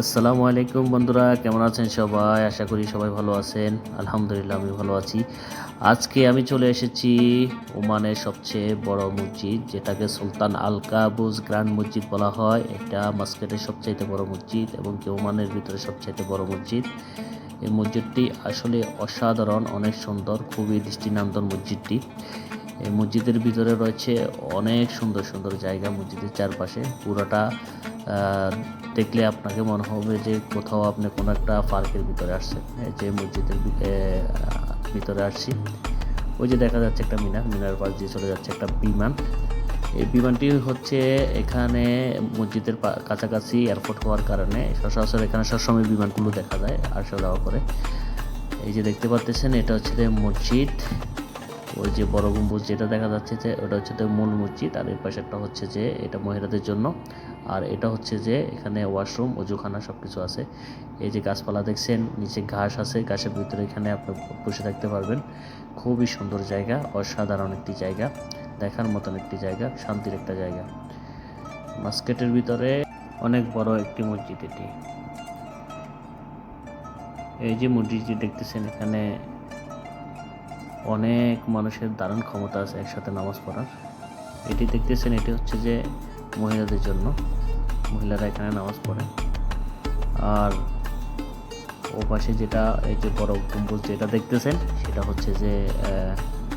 আসসালামু আলাইকুম বন্ধুরা, কেমন আছেন সবাই? আশা করি সবাই ভালো আছেন। আলহামদুলিল্লাহ আমি ভালো আছি। আজকে আমি চলে এসেছি ওমানের সবচেয়ে বড় মসজিদ, যেটাকে সুলতান আল কাবুজ গ্র্যান্ড মসজিদ বলা হয়। এটা মাস্কেটের সবচাইতে বড় মসজিদ এবং কি ওমানের ভিতরে সবচাইতে বড় মসজিদ। এই মসজিদটি আসলে অসাধারণ, অনেক সুন্দর, খুবই দৃষ্টিনন্দন মসজিদটি। এই মসজিদের ভিতরে রয়েছে অনেক সুন্দর সুন্দর জায়গা মসজিদের চারপাশে। পুরোটা দেখলে আপনাকে মনে হবে যে কোথাও আপনি কোনো একটা পার্কের ভিতরে আসছেন। যে মসজিদের ভিতরে আসছি। ওই যে দেখা যাচ্ছে একটা মিনার মিনার পাশ দিয়ে চলে যাচ্ছে একটা বিমান। এই বিমানটি হচ্ছে এখানে মসজিদের কাছাকাছি এয়ারপোর্ট হওয়ার কারণে সচরাচর এখানে সবসময় বিমানগুলো দেখা যায় আসা যাওয়া করে। এই যে দেখতে পাচ্ছেন এটা হচ্ছে মসজিদ। ওই যে বড় গম্বুজ যেটা দেখা যাচ্ছে যে, ওটা হচ্ছে তো মূল মসজিদ, আর এর পাশেরটা হচ্ছে যে এটা মহিলাদের জন্য। আর এটা হচ্ছে যে এখানে ওয়াশরুম, অজুখানা সব কিছু আছে। এই যে গাছপালা দেখছেন, নিচে ঘাস আছে, ঘাসের ভিতরে এখানে আপনি বসে থাকতে পারবেন। খুবই সুন্দর জায়গা, অসাধারণ একটি জায়গা, দেখার মতন একটি জায়গা, শান্তির একটা জায়গা। মাস্কেটের ভিতরে অনেক বড় একটি মসজিদ এটি। এই যে মসজিদটি দেখতেছেন এখানে অনেক মানুষের দারুণ ক্ষমতা আছে একসাথে নামাজ পড়ার। এটি দেখতেছেন, এটি হচ্ছে যে মহিলাদের জন্য। মহিলারা এখানে নামাজ পড়ে। আর ও পাশে যেটা, এই যে বড় গম্বুজ যেটা দেখতেছেন, সেটা হচ্ছে যে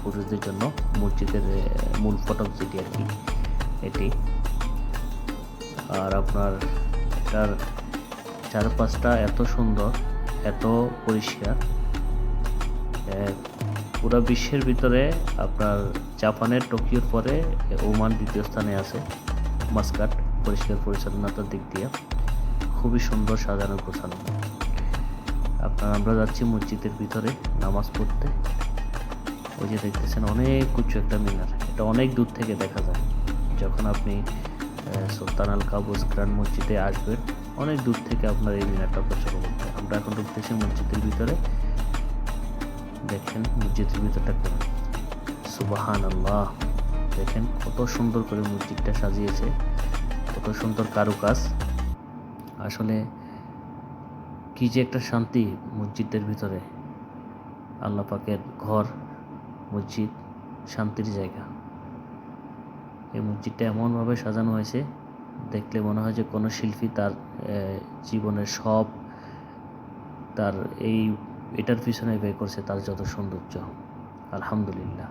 পুরুষদের জন্য মসজিদের মূল ফটক যেটি আর কি, এটি। আর আপনার এটার চারপাশটা এত সুন্দর, এত পরিষ্কার পুরো বিশ্বের ভিতরে আপনার জাপানের টোকিওর পরে ওমান দ্বিতীয় স্থানে আছে। মাস্কাট, পরিষ্কার পরিচ্ছন্নতার দিক দিয়ে। খুবই সুন্দর সাজানো গোছানো। আপনার আমরা যাচ্ছি মসজিদের ভিতরে নামাজ পড়তে। ওই যে দেখতেছেন অনেক উঁচু একটা মিনার। এটা অনেক দূর থেকে দেখা যায়। যখন আপনি সুলতান আল কাবুজ গ্রান্ড মসজিদে আসবেন, অনেক দূর থেকে আপনার এই মিনারটা প্রচুর করতে আমরা এখন ঢুকতেছি মসজিদের ভিতরে। দেখেন মসজিদের ভিতরটা কেমন। সুবাহান আল্লাহ দেখেন কত সুন্দর করে মসজিদটা সাজিয়েছে। কত সুন্দর কারুকাজ। আসলে কি যে একটা শান্তি মসজিদের ভিতরে। আল্লাহ পাকের ঘর, মসজিদ শান্তির জায়গা। এই মসজিদটা এমনভাবে সাজানো হয়েছে, দেখলে মনে হয় যে কোনো শিল্পী তার জীবনের সব তার এই এটার পিছনে ব্যয় করছে তার যত সৌন্দর্য। আলহামদুলিল্লাহ।